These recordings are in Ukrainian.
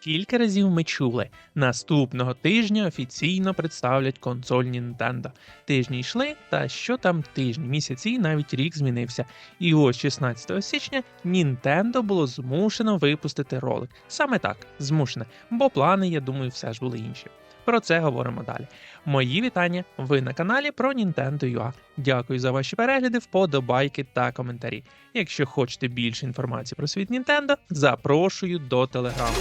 Скільки разів ми чули, наступного тижня офіційно представлять консоль Nintendo. Тижні йшли, та що там тижні, місяці, навіть рік змінився. І ось 16 січня Nintendo було змушено випустити ролик. Саме так, змушене, бо плани, я думаю, все ж були інші. Про це говоримо далі. Мої вітання. Ви на каналі про Nintendo UA. Дякую за ваші перегляди, вподобайки та коментарі. Якщо хочете більше інформації про світ Nintendo, запрошую до телеграму.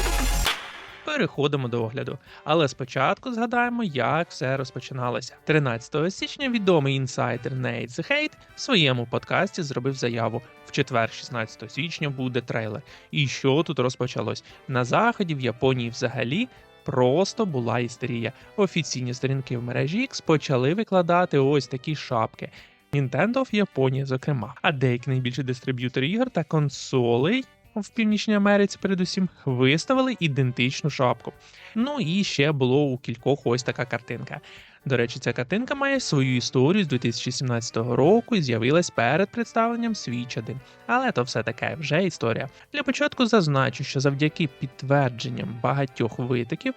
Переходимо до огляду. Але спочатку згадаємо, як все розпочиналося. 13 січня відомий інсайдер Нейт The Hate в своєму подкасті зробив заяву. В четвер, 16 січня, буде трейлер. І що тут розпочалось? На заході в Японії взагалі. Просто була істерія. Офіційні сторінки в мережі X почали викладати ось такі шапки. Nintendo в Японії, зокрема, а деякі найбільші дистриб'ютори ігор та консолей в Північній Америці, передусім, виставили ідентичну шапку. Ну і ще було у кількох ось така картинка. До речі, ця картинка має свою історію з 2017 року і з'явилась перед представленням Switch 1. Але то все таке вже історія. Для початку зазначу, що завдяки підтвердженням багатьох витоків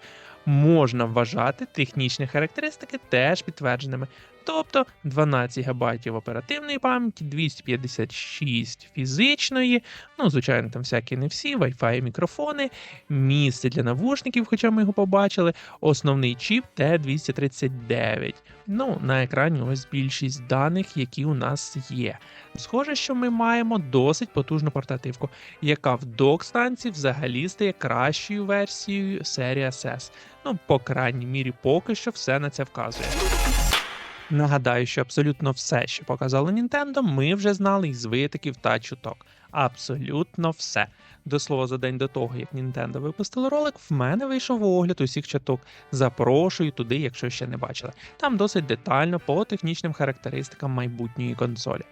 можна вважати технічні характеристики теж підтвердженими. Тобто 12 ГБ оперативної пам'яті, 256 фізичної, ну, звичайно, там всякі не всі, Wi-Fi мікрофони, місце для навушників, хоча ми його побачили, основний чіп Т239. Ну, на екрані ось більшість даних, які у нас є. Схоже, що ми маємо досить потужну портативку, яка в док-станції взагалі стає кращою версією серії SS. Ну, по крайній мірі, поки що все на це вказує. Нагадаю, що абсолютно все, що показало Nintendo, ми вже знали із витоків та чуток. Абсолютно все. До слова, за день до того, як Nintendo випустили ролик, в мене вийшов огляд усіх чаток. Запрошую туди, якщо ще не бачили. Там досить детально по технічним характеристикам майбутньої консолі.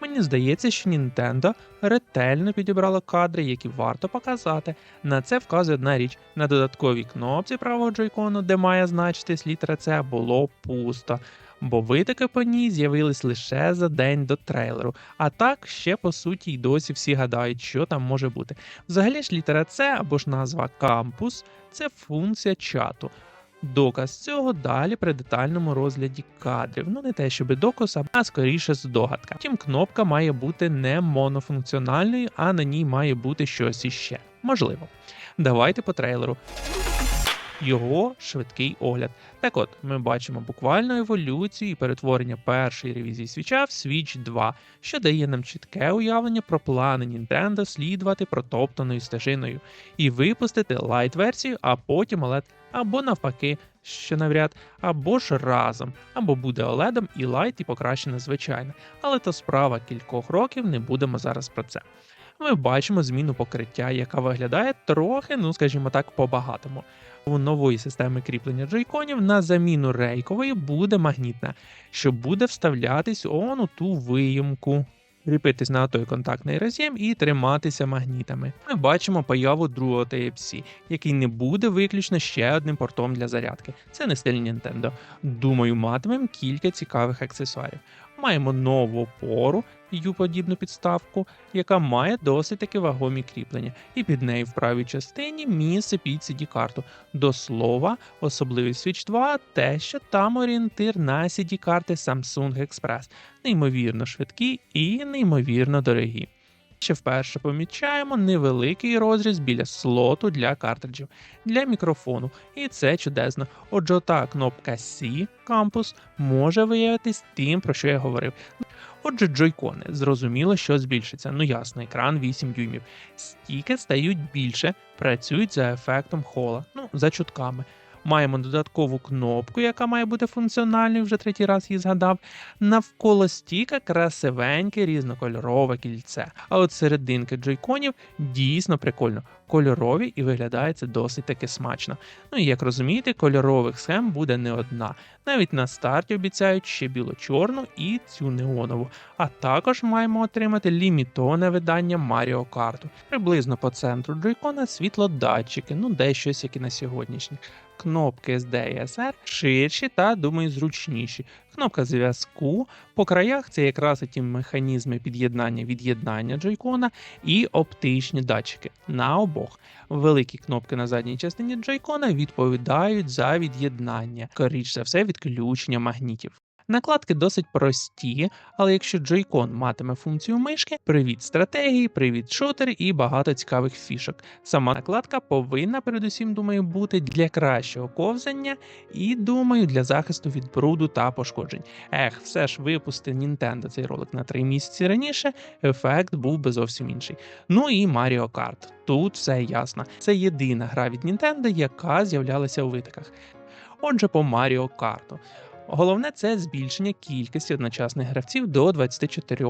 Мені здається, що Nintendo ретельно підібрало кадри, які варто показати. На це вказує одна річ: на додатковій кнопці правого джойкону, де має значитись літера C, було пусто бо витоки по ній з'явились лише за день до трейлеру. А так ще по суті й досі всі гадають, що там може бути. Взагалі ж літера С або ж назва кампус це функція чату. Доказ цього далі при детальному розгляді кадрів. Ну не те, щоби доказ, а скоріше здогадка. Втім, кнопка має бути не монофункціональною, а на ній має бути щось іще. Можливо. Давайте по трейлеру його швидкий огляд. Так от, ми бачимо буквально еволюцію і перетворення першої ревізії свіча в Switch 2, що дає нам чітке уявлення про плани Nintendo слідувати протоптаною стежиною і випустити лайт-версію, а потім OLED, або навпаки, що навряд, або ж разом, або буде OLED і лайт і покращена звичайна. Але то справа кількох років не будемо зараз про це. Ми бачимо зміну покриття, яка виглядає трохи, ну скажімо так, по-багатому у нової системи кріплення джойконів на заміну рейкової буде магнітна, що буде вставлятись он у ту виїмку. Кріпитись на той контактний роз'єм і триматися магнітами. Ми бачимо появу другого Type-C, який не буде виключно ще одним портом для зарядки. Це не стиль Nintendo. Думаю, матимемо кілька цікавих аксесуарів. Маємо нову опору, Ю-подібну підставку, яка має досить таки вагомі кріплення, і під нею в правій частині місце під cd карту До слова, особливість Switch 2 те, що там орієнтир на cd карти Samsung Express, неймовірно швидкі і неймовірно дорогі. Ще вперше помічаємо невеликий розріз біля слоту для картриджів для мікрофону, і це чудесно. Отже, та кнопка C Campus може виявитись тим, про що я говорив. Отже, джойкони, зрозуміло, що збільшиться. Ну ясно, екран 8 дюймів. Стіки стають більше, працюють за ефектом хола, ну, за чутками. Маємо додаткову кнопку, яка має бути функціональною, вже третій раз її згадав. Навколо стіка красивеньке різнокольорове кільце. А от серединки джойконів дійсно прикольно, кольорові і виглядає це досить таки смачно. Ну і як розумієте, кольорових схем буде не одна. Навіть на старті обіцяють ще біло-чорну і цю неонову. А також маємо отримати лімітоване видання Маріо Карту. Приблизно по центру джойкона світлодатчики, ну дещось як і на сьогоднішніх. Кнопки з DSR ширші та, думаю, зручніші. кнопка зв'язку. По краях це якраз ті механізми під'єднання від'єднання джойкона і оптичні датчики на обох. Великі кнопки на задній частині джойкона відповідають за від'єднання, скоріш за все, відключення магнітів. Накладки досить прості, але якщо Joy-Con матиме функцію мишки, привіт стратегії, привіт шутер і багато цікавих фішок. Сама накладка повинна передусім, думаю, бути для кращого ковзання і, думаю, для захисту від бруду та пошкоджень. Ех, все ж випустив Nintendo цей ролик на 3 місяці раніше, ефект був би зовсім інший. Ну і Mario Kart. Тут все ясно. Це єдина гра від Nintendo, яка з'являлася у витоках. Отже, по Mario Kart. Головне це збільшення кількості одночасних гравців до 24,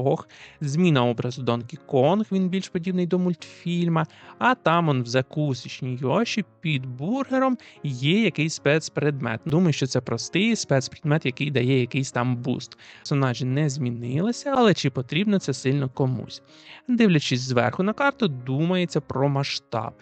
зміна образу Donkey Kong, він більш подібний до мультфільма, а там он в закусочній Йоші під бургером є якийсь спецпредмет. Думаю, що це простий спецпредмет, який дає якийсь там буст. Персонажі не змінилися, але чи потрібно це сильно комусь? Дивлячись зверху на карту, думається про масштаб.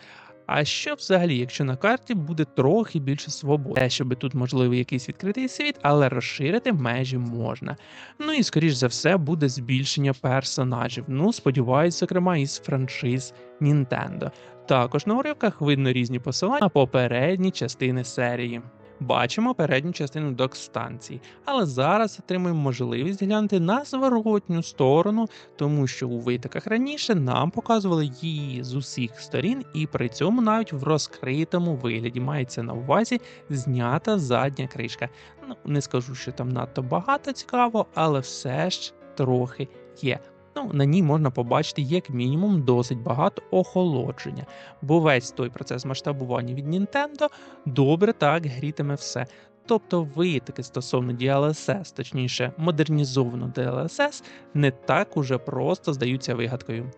А що взагалі, якщо на карті буде трохи більше свободи, щоб тут можливий якийсь відкритий світ, але розширити межі можна. Ну і скоріш за все буде збільшення персонажів. Ну, сподіваюсь, зокрема, із франшиз Nintendo. Також на уривках видно різні посилання на попередні частини серії. Бачимо передню частину док-станції, але зараз отримуємо можливість глянути на зворотню сторону, тому що у витоках раніше нам показували її з усіх сторін, і при цьому навіть в розкритому вигляді мається на увазі знята задня кришка. Ну не скажу, що там надто багато цікаво, але все ж трохи є. Ну, на ній можна побачити як мінімум досить багато охолодження, бо весь той процес масштабування від Nintendo добре так грітиме все. Тобто витики стосовно DLSS, точніше модернізовано DLSS, не так уже просто здаються вигадкою.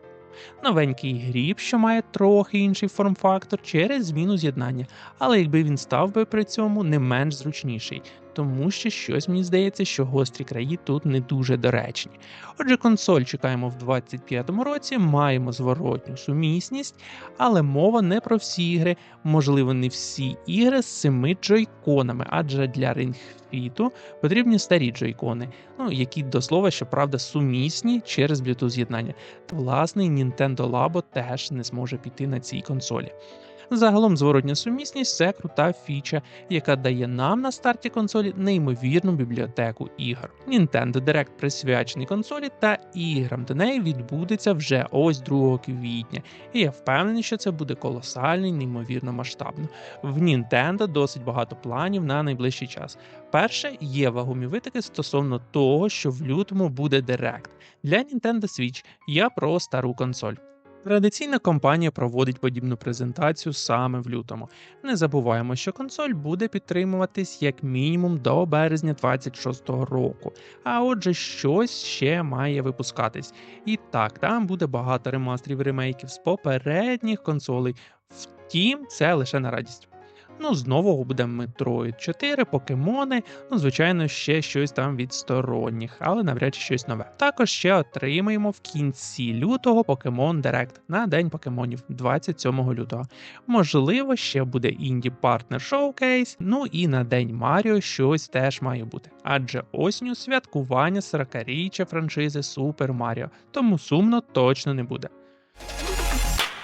Новенький гріб, що має трохи інший форм-фактор через зміну з'єднання, але якби він став би при цьому не менш зручніший, тому що щось мені здається, що гострі краї тут не дуже доречні. Отже, консоль чекаємо в 25-му році, маємо зворотню сумісність, але мова не про всі ігри, можливо, не всі ігри з семи джойконами, адже для Fit потрібні старі джойкони, ну які до слова, щоправда, сумісні через Bluetooth з'єднання. Власний Nintendo Labo теж не зможе піти на цій консолі. Загалом зворотня сумісність це крута фіча, яка дає нам на старті консолі неймовірну бібліотеку ігор. Nintendo Direct присвячений консолі та іграм до неї відбудеться вже ось 2 квітня, і я впевнений, що це буде колосально і неймовірно масштабно. В Nintendo досить багато планів на найближчий час. Перше є вагомі витоки стосовно того, що в лютому буде Direct. Для Nintendo Switch я про стару консоль. Традиційна компанія проводить подібну презентацію саме в лютому. Не забуваємо, що консоль буде підтримуватись як мінімум до березня 26-го року, а отже, щось ще має випускатись. І так, там буде багато ремастерів ремейків з попередніх консолей. Втім, це лише на радість. Ну, знову буде Metroid 4, покемони, ну, звичайно, ще щось там від сторонніх, але навряд чи щось нове. Також ще отримаємо в кінці лютого Pokemon Direct на День покемонів 27 лютого. Можливо, ще буде Indie Partner Showcase, ну і на День Маріо щось теж має бути. Адже осінню святкування 40-річчя франшизи Super Mario, тому сумно точно не буде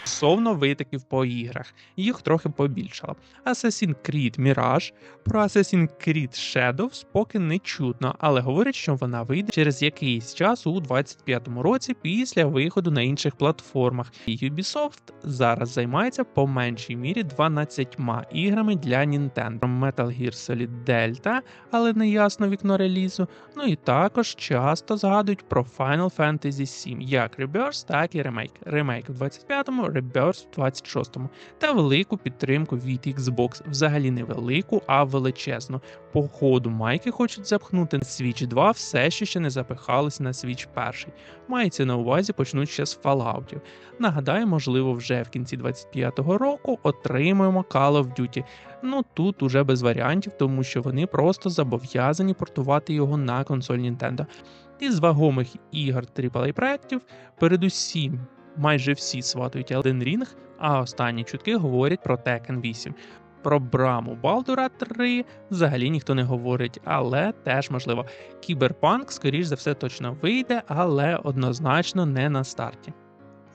стосовно витоків по іграх, їх трохи побільшало. Assassin's Creed Mirage, про Assassin's Creed Shadows поки не чутно, але говорять, що вона вийде через якийсь час у 25-му році після виходу на інших платформах. Ubisoft зараз займається по меншій мірі 12 іграми для Nintendo. Metal Gear Solid Delta, але не ясно вікно релізу. Ну і також часто згадують про Final Fantasy 7, як Rebirth, так і ремейк. Ремейк в 25-му, Rebirth в 26-му, та велику підтримку від Xbox, взагалі не велику, а величезну. По ходу майки хочуть запхнути на Switch 2 все, що ще не запихалось на Switch 1. Мається на увазі почнуть ще з Fallout. Нагадаю, можливо, вже в кінці 25-го року отримаємо Call of Duty. Ну тут уже без варіантів, тому що вони просто зобов'язані портувати його на консоль Nintendo. Із вагомих ігор AAA проєктів, передусім майже всі сватують Elden Ring, а останні чутки говорять про Tekken 8. Про браму Балдура 3 взагалі ніхто не говорить, але теж можливо. Кіберпанк, скоріш за все, точно вийде, але однозначно не на старті.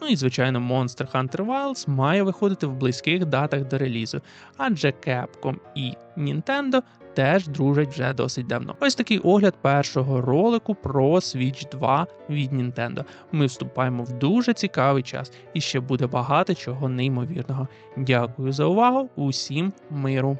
Ну і звичайно, Monster Hunter Wilds має виходити в близьких датах до релізу, адже Capcom і Nintendo теж дружать вже досить давно. Ось такий огляд першого ролику про Switch 2 від Nintendo. Ми вступаємо в дуже цікавий час і ще буде багато чого неймовірного. Дякую за увагу, усім миру!